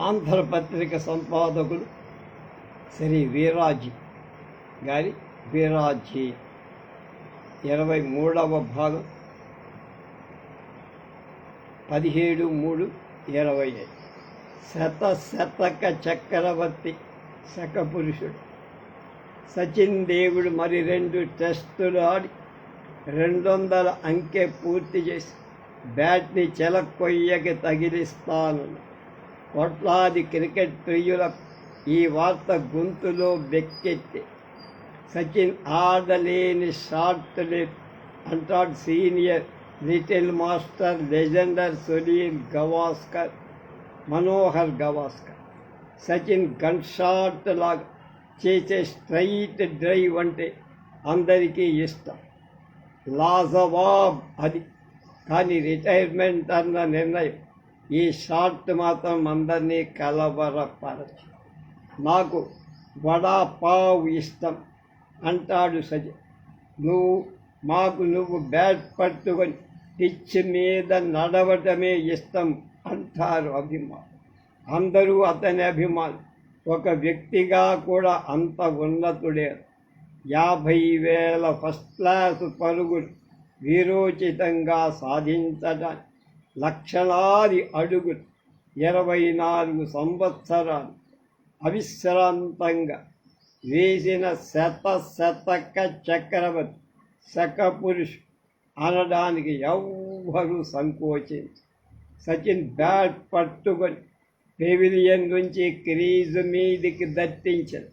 ఆంధ్రపత్రిక సంపాదకులు శ్రీ వీరాజీ గారి వీరాజీ. ఇరవై మూడవ భాగం. పదిహేడు మూడు ఇరవై ఐదు. శత శతక చక్రవర్తి శకపురుషుడు. సచిన్ దేవుడు మరి రెండు టెస్టులు ఆడి రెండు వందల అంకె పూర్తి చేసి బ్యాట్ని చెలకొయ్యకి తగిలిస్తాను కోట్లాది క్రికెట్ ప్రియుల ఈ వార్త గొంతులో బెక్కెత్తి. సచిన్ ఆడలేని షార్ట్ లేదు అంటాడు senior little master legend Sunil Gavaskar Manohar Gavaskar. Sachin gun shot లాగా చేసే స్ట్రైట్ డ్రైవ్ అంటే అందరికీ ఇష్టం. లాజవాబ్ అది. కానీ రిటైర్మెంట్ అన్న నిర్ణయం ఈ షార్ట్ మాత్రం అందరినీ కలవరపరచు. నాకు వడా పావ్ ఇష్టం అంటాడు సజ. నువ్వు మాకు నువ్వు బ్యాట్ పట్టుకొని పిచ్ మీద నడవటమే ఇష్టం అంటారు అభిమానులు అందరూ అతని అభిమానులు ఒక వ్యక్తిగా కూడా అంత ఉన్నతుడే. యాభై వేల ఫస్ట్ క్లాస్ పరుగులు వీరోచితంగా సాధించడానికి లక్షలాది అడుగులు ఇరవై నాలుగు సంవత్సరాలు అవిశ్రాంతంగా వేసిన శత శతక చక్రవర్తి శకపురుషు అనడానికి ఎవ్వరూ సంకోచించి సచిన్ బ్యాట్ పట్టుకొని పెవిలియన్ నుంచి క్రీజు మీదికి దట్టించారు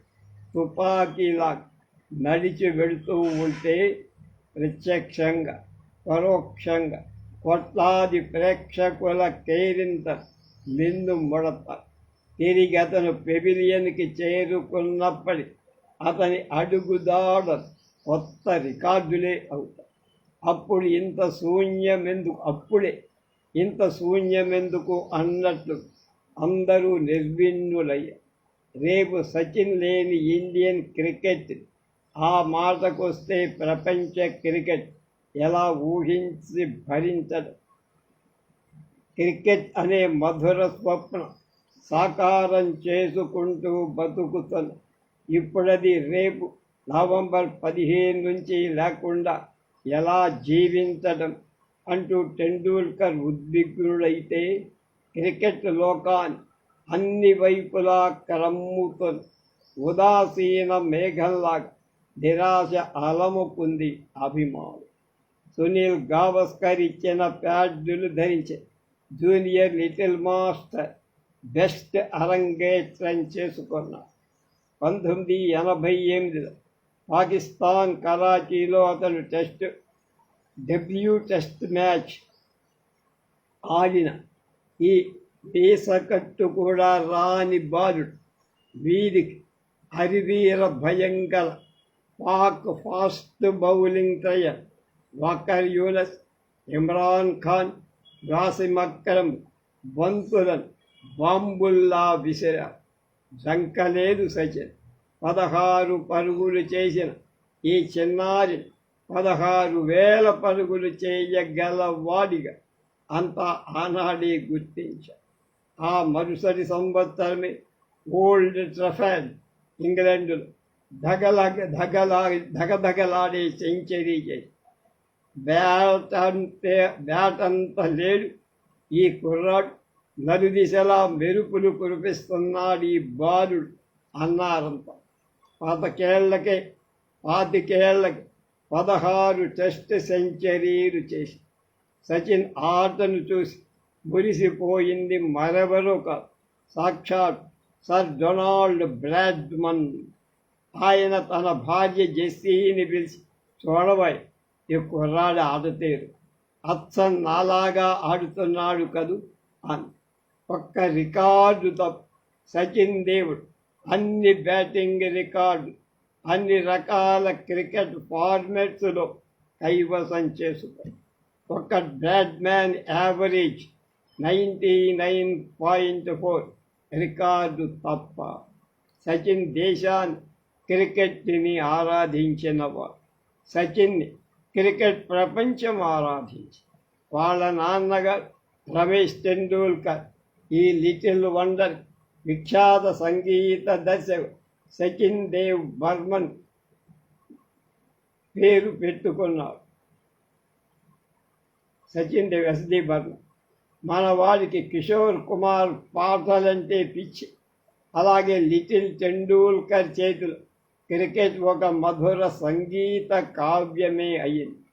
తుపాకీలా నడిచి వెళుతూ ఉంటే ప్రత్యక్షంగా పరోక్షంగా కోట్లాది ప్రేక్షకుల కేరింత నిన్ను ముడత. తిరిగి అతను పెవిలియన్కి చేరుకున్నప్పటి అతని అడుగుదాడ కొత్త రికార్డులే అవుతాయి అప్పుడు ఇంత శూన్యమెందుకు అప్పుడే ఇంత శూన్యమెందుకు అన్నట్లు అందరూ నిర్విన్నులయ్యారు రేపు సచిన్ లేని ఇండియన్ క్రికెట్ ఆ మాటకొస్తే ప్రపంచ క్రికెట్ ఎలా ఊహించి భరించడం క్రికెట్ అనే మధుర స్వప్నం సాకారం చేసుకుంటూ బతుకుతున్న ఇప్పుడది రేపు నవంబర్ పదిహేను నుంచి లేకుండా ఎలా జీవించడం అంటూ టెండూల్కర్ ఉద్విగ్నుడైతే క్రికెట్ లోకాన్ని అన్ని వైపులా క్రమ్ముతున్న ఉదాసీన మేఘంలాగా నిరాశ అలముకుంది అభిమానులు. సునీల్ గావస్కర్ ఇచ్చిన ప్యాడ్లు ధరించే జూనియర్ లిటిల్ మాస్టర్ బెస్ట్ అరంగేట్రం చేసుకున్నారు పంతొమ్మిది ఎనభై ఎనిమిదిలో పాకిస్తాన్ కరాచీలో అతను టెస్ట్ డెబ్యూ టెస్ట్ మ్యాచ్ ఆడిన. ఈ దేశకట్టు కూడా రాని బాలుడు. వీరికి హరివీర భయంకర Pak fast bowling trial. Waqar Younis Imran Khan Wasim బంతులన్ బాంబుల్లా విసిర జంకలేదు సచిన్ పదహారు పరుగులు చేసిన ఈ చిన్నారి పదహారు వేల పరుగులు చేయగల వాడిగా అంతా ఆనాడే గుర్తించారు ఆ మరుసటి సంవత్సరమే ఓల్డ్ ట్రఫాడ్ ఇంగ్లాండ్లో ధగల ధగలా ధగధగలాడే సెంచరీ చేసి బ్యాట్ అంతే బ్యాట్ లేడు. ఈ కుర్రాడు నలుదిశలా మెరుపులు కురిపిస్తున్నాడు ఈ బాలుడు అన్నారంత పాతకేళ్ళకే పాతికేళ్ళకి పదహారు టెస్ట్ సెంచరీలు చేసి సచిన్ ఆటను చూసి మురిసిపోయింది మరెవరో కాదు. సాక్షాత్ సర్ డొనాల్డ్ బ్రాడ్మన్. ఆయన తన భార్య జెస్సీని పిలిచి చూడబాయ్ ఈ కుర్రాడు ఆడతేరు అచ్చం నాలాగా ఆడుతున్నాడు కదూ అని. ఒక్క రికార్డు తప్పు. సచిన్ దేవుడు అన్ని బ్యాటింగ్ రికార్డు అన్ని రకాల క్రికెట్ ఫార్మెట్స్లో కైవసం చేసుకుంది ఒక batsman average ninety nine point four record తప్ప సచిన్ దేశాన్ని క్రికెట్ని ఆరాధించినవాడు సచిన్ని క్రికెట్ ప్రపంచం ఆరాధించి వాళ్ళ నాన్నగారు రమేష్ టెండూల్కర్ ఈ లిటిల్ వండర్ విఖ్యాత సంగీత దర్శకు సచిన్ దేవ్ బర్మన్ పేరు పెట్టుకున్నారు. సచిన్ దేవ్ ఎస్డి బర్మన్. మన వాడికి కిషోర్ కుమార్ పాటలంటే పిచ్చి. అలాగే లిటిల్ టెండూల్కర్ చేతులు క్రికెట్ ఒక మధుర సంగీత కావ్యమే అయింది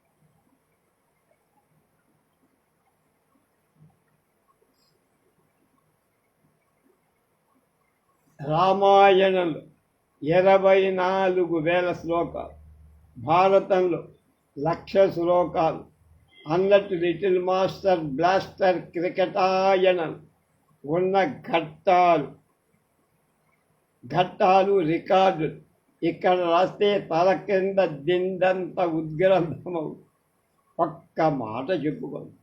రామాయణంలో ఇరవై నాలుగు వేల శ్లోకాలు భారతంలో లక్ష శ్లోకాలు అన్నట్టు లిటిల్ మాస్టర్ బ్లాస్టర్ క్రికెటాయనం ఉన్న ఘట్టాలు ఘట్టాలు రికార్డులు. ఇక్కడ రాస్తే తల కింద దిందంత ఉద్గ్రంథమవు ఒక్క మాట చెప్పుకోండి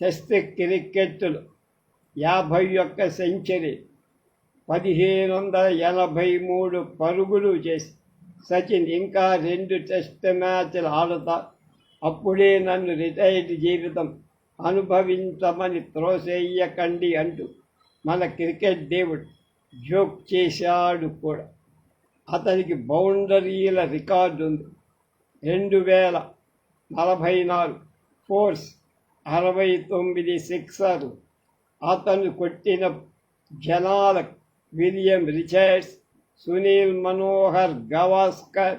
టెస్ట్ క్రికెట్లు యాభై ఒక్క సెంచరీ పదిహేను వందల ఎనభై మూడు పరుగులు చేసి సచిన్ ఇంకా రెండు టెస్ట్ మ్యాచ్లు ఆడతా అప్పుడే నన్ను రిటైర్డ్ జీవితం అనుభవించమని త్రోసేయకండి అంటూ మన క్రికెట్ దేవుడు జోక్ చేశాడు కూడా. అతనికి బౌండరీల రికార్డు ఉంది. రెండు వేల నలభై నాలుగు ఫోర్స్ అరవై తొమ్మిది సిక్సర్. అతను కొట్టిన జనాల విలియం రిచర్డ్స్ సునీల్ మనోహర్ గవాస్కర్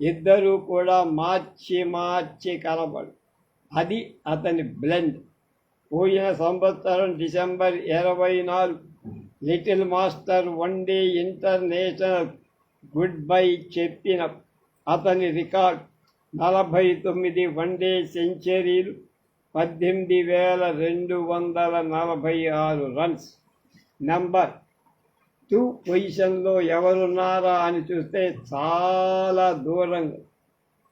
ఇద్దరూ కూడా మార్చి మార్చి కలబడు అది అతని బ్లెండ్. పోయిన సంవత్సరం డిసెంబర్ ఇరవై నాలుగు little master one day international goodbye చెప్పిన అతని రికార్డ్ నలభై తొమ్మిది వన్డే సెంచరీలు పద్దెనిమిది వేల రెండు వందల నలభై ఆరు రన్స్. నెంబర్ టూ పొజిషన్లో ఎవరున్నారా అని చూస్తే చాలా దూరంగా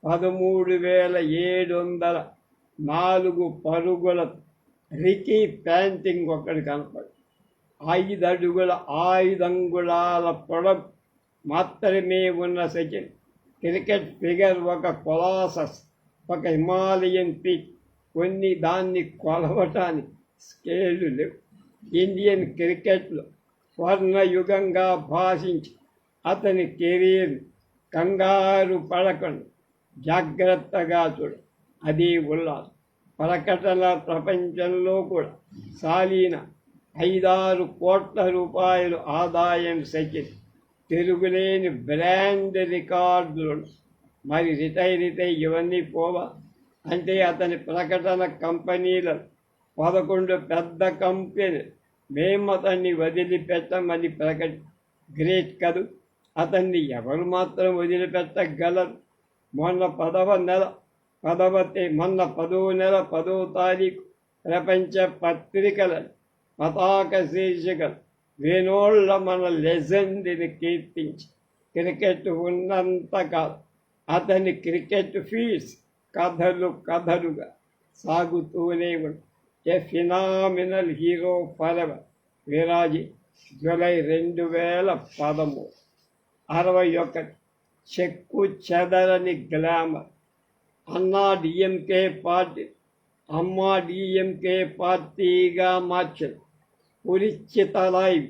పదమూడు వేల ఏడు వందల నాలుగు పరుగుల రికీ ప్యాంటింగ్ ఒకటి కనపడు. ఐదు అడుగుల ఐదంగుళాల పొడవు మాత్రమే ఉన్న సచిన్. క్రికెట్ ఫిగర్ ఒక కొలాసస్ ఒక హిమాలయన్ పీక్ కొన్ని దాన్ని కొలవటానికి స్కేలు లేవు. ఇండియన్ క్రికెట్లో స్వర్ణయుగంగా భాషించి అతని కెరీర్ కంగారు పడకండి. జాగ్రత్తగా చూడు. అది ఉల్లాసం. ప్రకటన ప్రపంచంలో కూడా సాలీన ఐదారు కోట్ల రూపాయలు ఆదాయం సచిన్. తిరుగులేని బ్రాండ్ రికార్డులు. మరి రిటైర్ ఇవన్నీ పోవా? అంటే అతని ప్రకటన కంపెనీల పదకొండు పెద్ద కంపెనీ మేము అతన్ని వదిలిపెట్టమని ప్రకట గ్రేట్ కదు? అతన్ని ఎవరు మాత్రం వదిలిపెట్టగలరు? మొన్న పదవ నెల పదవ మొన్న పదవ నెల పదవ తారీఖు ప్రపంచ పత్రికల పతాక శీర్షికలు వేణోళ్ళ మన లెజెండ్ని కీర్తించి క్రికెట్ ఉన్నంతగా అతని క్రికెట్ ఫీల్డ్స్ కథలు కథలుగా సాగుతూనే ఉంది. ఏ ఫినామినల్ హీరో ఫరెవర్ విరాజి జూలై రెండు వేల పదమూడు. అరవై ఒకటి. చెక్కు చెదరని గ్లామర్. అన్నా డిఎంకే పార్టీ అమ్మా డిఎంకే పార్టీగా మార్చింది. పురిచితలై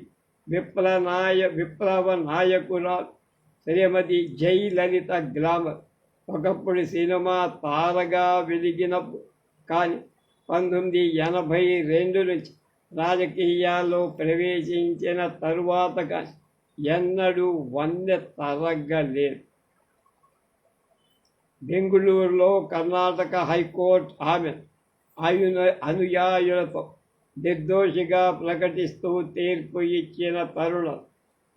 విప్లనాయ విప్లవ నాయకుల శ్రీమతి జయలలిత గ్లామర్ ఒకప్పుడు సినిమా తారగా వెలిగినప్పుడు కానీ పంతొమ్మిది ఎనభై రెండు నుంచి రాజకీయాల్లో ప్రవేశించిన తరువాత ఎన్నడూ వంద తరగలేదు. బెంగుళూరులో కర్ణాటక హైకోర్టు ఆమె అను అనుయాయులతో నిర్దోషిగా ప్రకటిస్తూ తీర్పు ఇచ్చిన తరుణం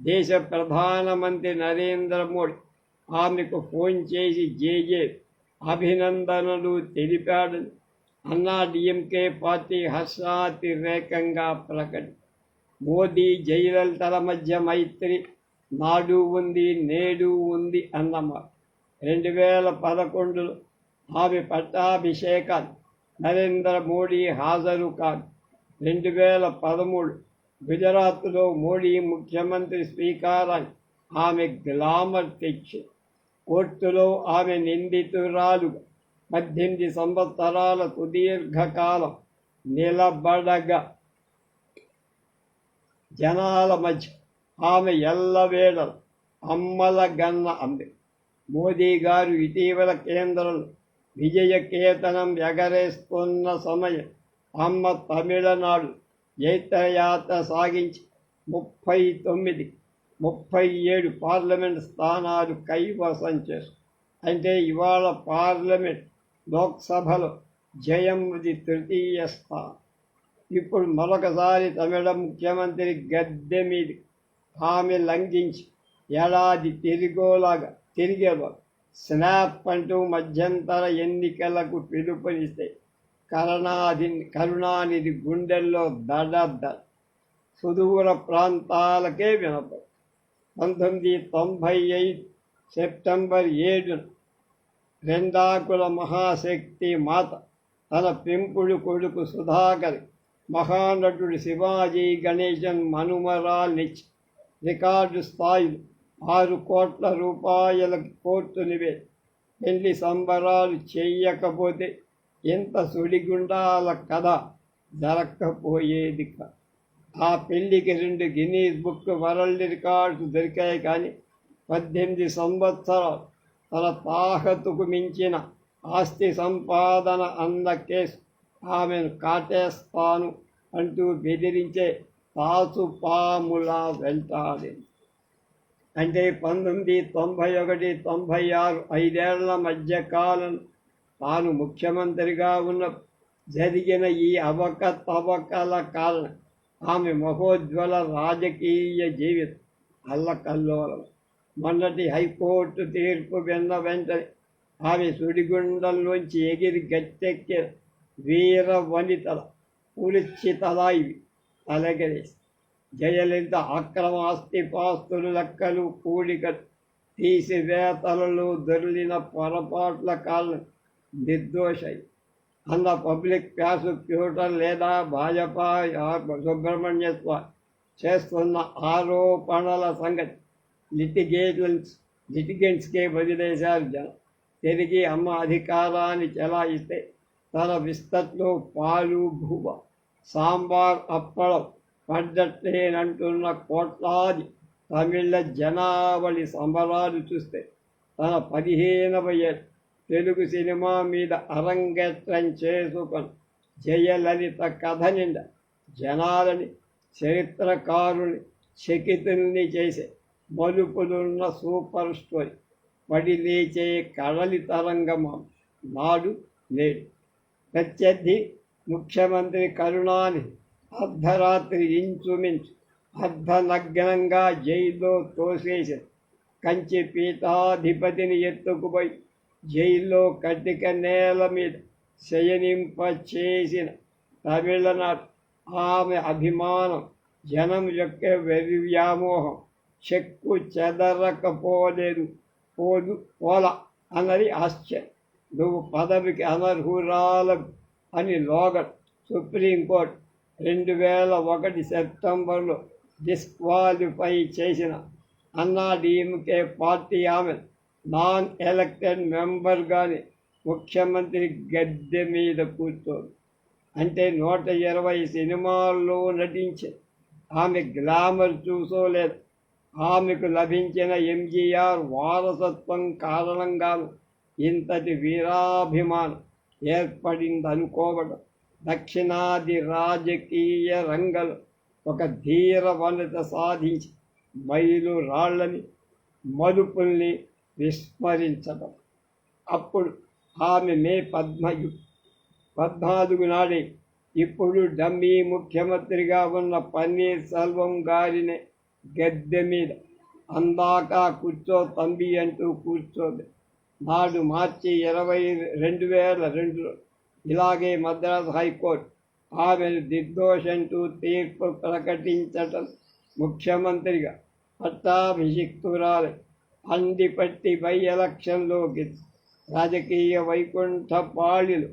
దేశ ప్రధానమంత్రి నరేంద్ర మోడీ ఆమెకు ఫోన్ చేసి జేజే అభినందనలు తెలిపాడని అన్నా డిఎంకే పార్టీ హర్షాతిరేకంగా ప్రకటి. మోదీ జయలలితల మధ్య మైత్రి నాడు ఉంది నేడు ఉంది అన్నమాట. రెండు వేల పదకొండులో ఆమె పట్టాభిషేకాన్ని నరేంద్ర మోడీ హాజరు కాదు. రెండు వేల పదమూడు గుజరాత్లో మోడీ ముఖ్యమంత్రి స్వీకారాన్ని ఆమె గ్లామర్ తెచ్చి కోర్టులో ఆమె నిందితురాలు పద్దెనిమిది సంవత్సరాల సుదీర్ఘకాలం నిలబడగా. జనాల మధ్య ఆమె ఎల్లవేళ అమ్మల గన్న అంది. మోదీ గారు ఇటీవల కేంద్రంలో విజయకేతనం ఎగరేస్తున్న సమయం అమ్మ తమిళనాడు జైత్రయాత్ర సాగించి ముప్పై తొమ్మిది ముప్పై ఏడు పార్లమెంట్ స్థానాలు కైవసం చేసు అంటే ఇవాళ పార్లమెంట్ లోక్సభలో జయంది తృతీయ స్థానం. ఇప్పుడు మరొకసారి తమిళ ముఖ్యమంత్రి గద్దె మీద ఆమె లంఘించి ఏడాది తిరిగోలాగా తిరిగేలో స్నాప్ అంటూ మధ్యంతర ఎన్నికలకు పిలుపునిస్తే కరుణాది కరుణానిధి గుండెల్లో దడ సుదూర ప్రాంతాలకే వినపడు. పంతొమ్మిది తొంభై ఐదు సెప్టెంబర్ ఏడున రెండాకుల మహాశక్తి మాత తన పెంపుడు కొడుకు సుధాకర్ మహానటుడు శివాజీ గణేశన్ మనుమరాల్నిచ్చి రికార్డు స్థాయిలు ఆరు కోట్ల రూపాయలకు కోర్టు నివే పెళ్ళి సంబరాలు చెయ్యకపోతే ఎంత సుడిగుండాల కథ జరగకపోయేది ఆ పెళ్ళికి రెండు గిన్నీస్ బుక్ వరల్డ్ రికార్డ్స్ దొరికాయి కానీ పద్దెనిమిది సంవత్సరాలు తన తాహతుకు మించిన ఆస్తి సంపాదన అన్న కేసు ఆమెను కాటేస్తాను అంటూ బెదిరించే తాసు పాములా అంటే పంతొమ్మిది తొంభై ఒకటి తొంభై ఆరు ఐదేళ్ళ మధ్యకాలం తాను ముఖ్యమంత్రిగా ఉన్న జరిగిన ఈ అవకతవకల కారణం ఆమె మహోజ్వల రాజకీయ జీవితం అల్లకల్లోలం. మొన్నటి హైకోర్టు తీర్పు విన్న వెంటనే ఆమె సుడిగుండంలోంచి ఎగిరి గట్టెక్కి వీర వనితల పులిచితల ఇవి తలగరేసి జయలలిత అక్రమ ఆస్తిపాస్తులు లెక్కలు కూడిక తీసివేతలలో దొరిలిన పొరపాట్ల కాలం నిర్దోషై. అన్న పబ్లిక్ ప్రాసిక్యూటర్ లేదా భాజపా సుబ్రహ్మణ్య చేస్తున్న ఆరోపణల సంగతి. లిటిగేషన్స్ లిటిగెంట్స్కే వదిలేశారు జనం తిరిగి అమ్మ అధికారాన్ని చెలాయిస్తే తన విస్తట్లో పాలు భూవ సాంబార్ అప్పడం పడ్డట్లేనంటున్న కోట్లాది తమిళ జనావళి సంబరాలు చూస్తే తన పదిహేనవ తెలుగు సినిమా మీద అరంగేట్రం చేసుకొని జయలలిత కథ నిండా జనాలని చరిత్రకారుని చకితుల్ని చేసే మలుపులున్న సూపర్ స్టోరీ. పడి లేచే కడలి తరంగమం? నాడు నేడు. ప్రత్యర్థి ముఖ్యమంత్రి కరుణాని అర్ధరాత్రి ఇంచుమించు అర్ధనగ్నంగా జైల్లో తోసేసి కంచి పీఠాధిపతిని ఎత్తుకుపోయి జైల్లో కట్టిక నేల మీద శయనింప చేసిన తమిళనాడు. ఆమె అభిమానం జనం యొక్క వెరి వ్యామోహం చెక్కు చెదరకపోలేదు. పోదు పోల అన్నది ఆశ్చర్యం. నువ్వు పదవికి అనర్హురాలు అని లోగన్ సుప్రీంకోర్టు రెండు వేల ఒకటి సెప్టెంబర్లో డిస్క్వాలిఫై చేసిన అన్నా డిఎంకే పార్టీ ఆమె నాన్ ఎలక్టెడ్ మెంబర్గానే ముఖ్యమంత్రి గద్దె మీద కూర్చోదు అంటే నూట ఇరవై సినిమాల్లో నటించి ఆమె గ్లామర్ చూసోలేదు ఆమెకు లభించిన ఎంజీఆర్ వారసత్వం కారణంగాను ఇంతటి వీరాభిమానం ఏర్పడిందనుకోవడం దక్షిణాది రాజకీయ రంగంలో ఒక ధీర వనత సాధించి మైలు రాళ్ళని మలుపుల్ని విస్మరించడం అప్పుడు ఆమె మే పద్మయు పద్నాలుగు నాడే ఇప్పుడు డమ్మీ ముఖ్యమంత్రిగా ఉన్న పన్నీర్ సెల్వం గారిని గద్దె మీద అందాక కూర్చో తంబి అంటూ కూర్చోదు. నాడు మార్చి ఇరవై రెండు వేల రెండులో ఇలాగే మద్రాసు హైకోర్టు ఆమెను అంటూ తీర్పు ప్రకటించటం ముఖ్యమంత్రిగా పట్టాభిషిక్తురాలి. అందిపట్టి బై ఎలక్షన్లోకి రాజకీయ వైకుంఠ పాళిలు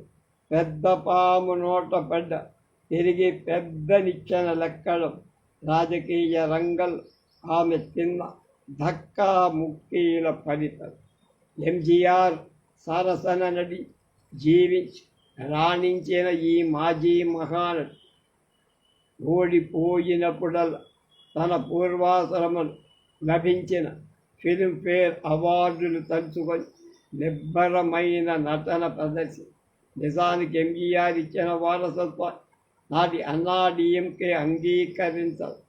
పెద్ద పాము నోట పడ్డ తిరిగి పెద్ద నిచ్చెన లెక్కడం రాజకీయ రంగం ఆమె తిన్న ధక్కా ముక్కీల ఫలితం. ఎంజీఆర్ సరసన నడి జీవించి రాణించిన ఈ మాజీ మహానటి. ఓడిపోయినప్పుడల్లా తన పూర్వాశ్రమం లభించిన ఫిల్మ్ఫేర్ అవార్డులు తలుచుకొని నిబ్బరమైన నటన ప్రదర్శి నిజానికి ఎంజీఆర్ ఇచ్చిన వారసత్వం నాటి అన్నాడీఎంకే అంగీకరించదు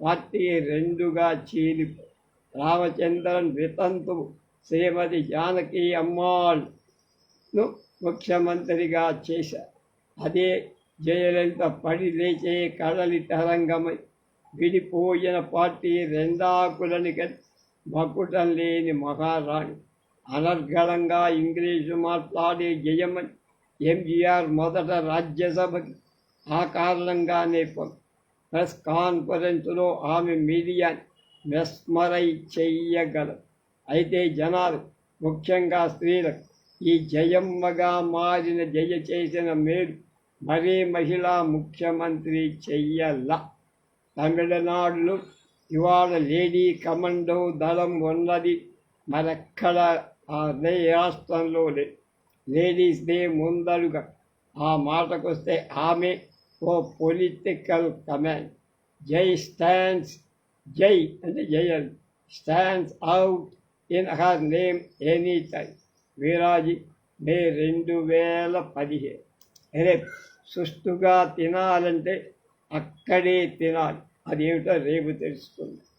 పార్టీ రెండుగా చీలిపో రామచంద్రన్ వితంతు శ్రీమతి జానకి అమ్మాళ్ను ముఖ్యమంత్రిగా చేశారు అదే జయలలిత పడి లేచే కడలి తరంగమై విడిపోయిన పార్టీ రెండాకులని కలిసి మకుటం లేని మహారాణి. అనర్గళంగా ఇంగ్లీషు మాట్లాడే జయమని ఎంజీఆర్ మొదట రాజ్యసభకి ఆ కారణంగానే ప్రెస్ కాన్ఫరెన్స్లో ఆమె మీడియాని మెస్మరై చెయ్యగలరు అయితే జనాలు ముఖ్యంగా స్త్రీలకు ఈ జయమ్మగా మారిన జయ చేసిన మేలు మరే మహిళా ముఖ్యమంత్రి చెయ్యల. తమిళనాడులో ఇవాళ లేడీ కమాండో దళం ఉన్నది మరెక్కడ ఆ రే రాష్ట్రంలో లేదు లేడీస్ డే ముందరుగా ఆ మాటకొస్తే ఆమె ఓ political command Jai stands Jai అంటే Jaya stands out in her name any time Viraji మే రెండు వేల పదిహేను రేపు సుష్టుగా తినాలంటే అక్కడే తినాలి అదేమిటో రేపు తెలుసుకుందాం.